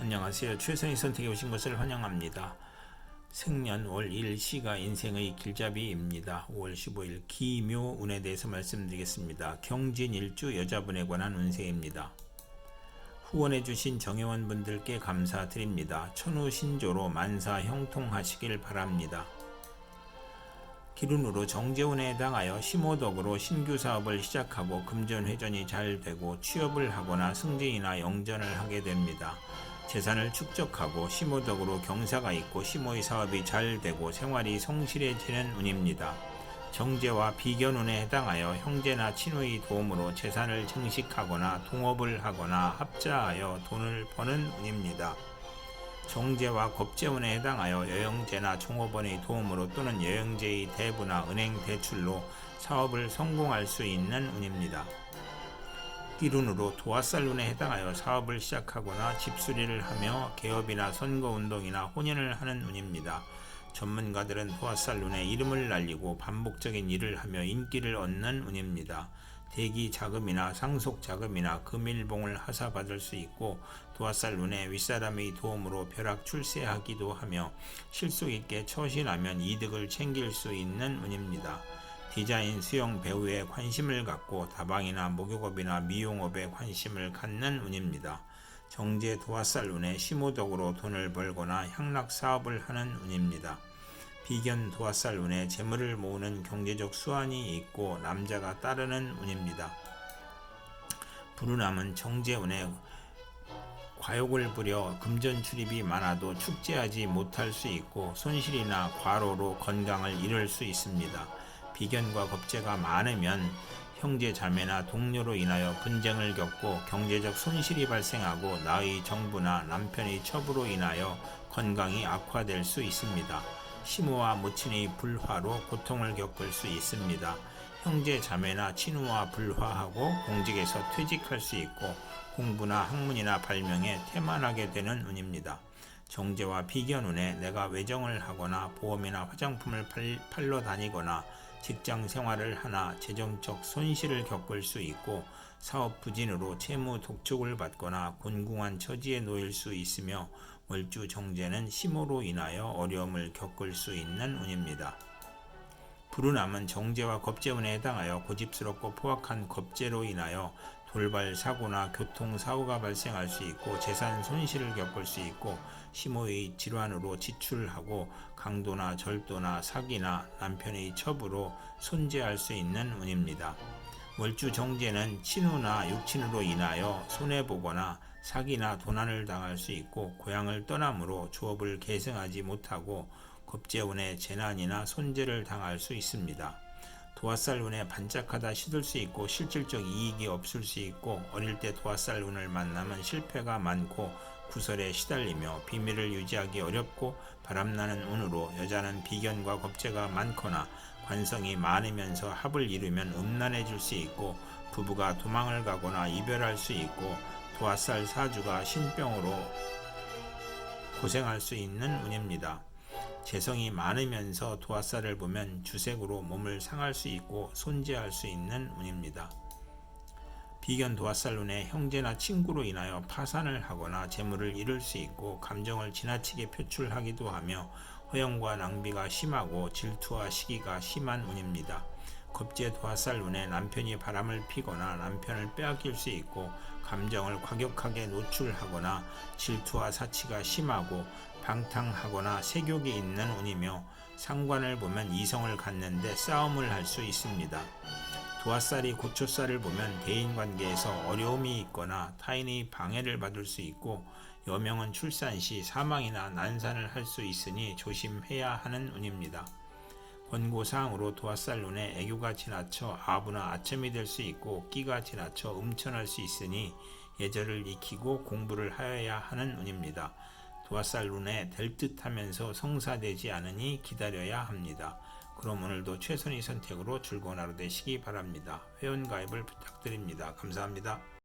안녕하세요. 최선의 선택에 오신 것을 환영합니다. 생년 월 1일 시가 인생의 길잡이입니다. 5월 15일 기묘운에 대해서 말씀드리겠습니다. 경진 일주 여자분에 관한 운세입니다. 후원해 주신 정회원 분들께 감사드립니다. 천우신조로 만사 형통하시길 바랍니다. 기run으로 정재운에 해당하여 심호덕으로 신규 사업을 시작하고 금전회전이 잘 되고 취업을 하거나 승진이나 영전을 하게 됩니다. 재산을 축적하고 심호덕으로 경사가 있고 심호의 사업이 잘 되고 생활이 성실해지는 운입니다. 정제와 비견운에 해당하여 형제나 친구의 도움으로 재산을 증식하거나 동업을 하거나 합자하여 돈을 버는 운입니다. 정제와 겁재운에 해당하여 여영제나 종업원의 도움으로 또는 여영제의 대부나 은행 대출로 사업을 성공할 수 있는 운입니다. 기룬으로 도화살룬에 해당하여 사업을 시작하거나 집수리를 하며 개업이나 선거운동이나 혼인을 하는 운입니다. 전문가들은 도화살룬에 이름을 날리고 반복적인 일을 하며 인기를 얻는 운입니다. 대기 자금이나 상속 자금이나 금일봉을 하사받을 수 있고 도화살룬에 윗사람의 도움으로 벼락 출세하기도 하며 실속 있게 처신하면 이득을 챙길 수 있는 운입니다. 디자인 수영 배우에 관심을 갖고 다방이나 목욕업이나 미용업에 관심을 갖는 운입니다. 정제 도화살 운에 심호덕으로 돈을 벌거나 향락 사업을 하는 운입니다. 비견 도화살 운에 재물을 모으는 경제적 수완이 있고 남자가 따르는 운입니다. 불운함은 정제 운에 과욕을 부려 금전 출입이 많아도 축제하지 못할 수 있고 손실이나 과로로 건강을 잃을 수 있습니다. 비견과 겁재가 많으면 형제 자매나 동료로 인하여 분쟁을 겪고 경제적 손실이 발생하고 나의 정부나 남편의 처부로 인하여 건강이 악화될 수 있습니다. 시모와 모친의 불화로 고통을 겪을 수 있습니다. 형제 자매나 친우와 불화하고 공직에서 퇴직할 수 있고 공부나 학문이나 발명에 태만하게 되는 운입니다. 정제와 비견운에 내가 외정을 하거나 보험이나 화장품을 팔, 팔러 다니거나 직장 생활을 하나 재정적 손실을 겪을 수 있고 사업 부진으로 채무 독촉을 받거나 곤궁한 처지에 놓일 수 있으며 월주 정제는 심호로 인하여 어려움을 겪을 수 있는 운입니다. 불운함은 정제와 겁재운에 해당하여 고집스럽고 포악한 겁재로 인하여 돌발 사고나 교통 사고가 발생할 수 있고 재산 손실을 겪을 수 있고 심호의 질환으로 지출하고 강도나 절도나 사기나 남편의 첩으로 손재할 수 있는 운입니다. 월주 정제는 친우나 육친으로 인하여 손해 보거나 사기나 도난을 당할 수 있고 고향을 떠남으로 주업을 계승하지 못하고 겁재운의 재난이나 손재를 당할 수 있습니다. 도화살 운에 반짝하다 시들 수 있고 실질적 이익이 없을 수 있고 어릴 때 도화살 운을 만나면 실패가 많고 구설에 시달리며 비밀을 유지하기 어렵고 바람나는 운으로 여자는 비견과 겁재가 많거나 관성이 많으면서 합을 이루면 음란해질 수 있고 부부가 도망을 가거나 이별할 수 있고 도화살 사주가 신병으로 고생할 수 있는 운입니다. 재성이 많으면서 도화살을 보면 주색으로 몸을 상할 수 있고 손재할 수 있는 운입니다. 비견 도화살 운에 형제나 친구로 인하여 파산을 하거나 재물을 잃을 수 있고 감정을 지나치게 표출하기도 하며 허영과 낭비가 심하고 질투와 시기가 심한 운입니다. 겁제 도화살 운에 남편이 바람을 피거나 남편을 빼앗길 수 있고 감정을 과격하게 노출하거나 질투와 사치가 심하고 방탕하거나 세욕이 있는 운이며 상관을 보면 이성을 갖는데 싸움을 할 수 있습니다. 도화살이 고초살을 보면 대인관계에서 어려움이 있거나 타인의 방해를 받을 수 있고 여명은 출산 시 사망이나 난산을 할 수 있으니 조심해야 하는 운입니다. 권고사항으로 도화살 눈에 애교가 지나쳐 아부나 아첨이 될 수 있고 끼가 지나쳐 음천할 수 있으니 예절을 익히고 공부를 하여야 하는 운입니다. 도화살 눈에 될 듯하면서 성사되지 않으니 기다려야 합니다. 그럼 오늘도 최선의 선택으로 즐거운 하루 되시기 바랍니다. 회원 가입을 부탁드립니다. 감사합니다.